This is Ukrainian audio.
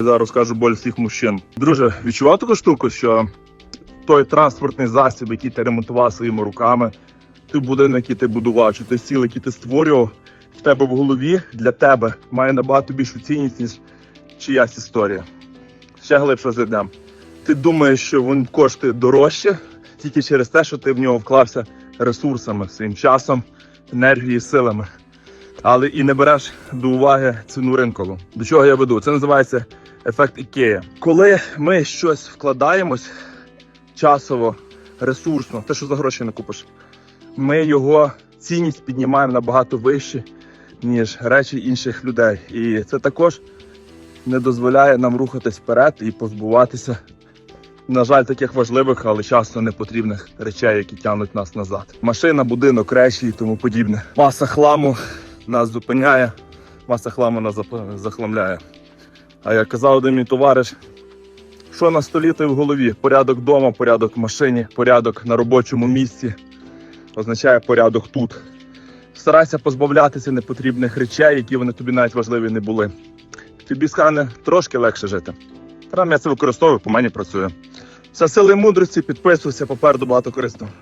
Зараз розкажу боль всіх мужчин. Друже, відчував таку штуку, що той транспортний засіб, який ти ремонтував своїми руками, той будинок, який ти будував, чи той стіл, який ти створював, в тебе в голові для тебе має набагато більшу цінність, ніж чиясь історія. Ще глибше зайдемо. Ти думаєш, що він коштує дорожче тільки через те, що ти в нього вклався ресурсами, своїм часом, енергією, силами. Але і не береш до уваги ціну ринкову. До чого я веду? Це називається ефект Ікея. Коли ми щось вкладаємось часово, ресурсно, те, що за гроші не купиш, ми його цінність піднімаємо набагато вище, ніж речі інших людей. І це також не дозволяє нам рухатись вперед і позбуватися, на жаль, таких важливих, але часто непотрібних речей, які тягнуть нас назад. Машина, будинок, речі і тому подібне. Маса хламу нас зупиняє, маса хламу нас захламляє. А як казав один мій товариш, що на столі, то в голові. Порядок вдома, порядок в машині, порядок на робочому місці означає порядок тут. Старайся позбавлятися непотрібних речей, які вони тобі навіть важливі не були. Тобі стане трошки легше жити. Там я це використовую, по мені працює. Все сили мудрості, підписуйся, попереду багато корисного.